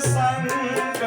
ਸੰਗ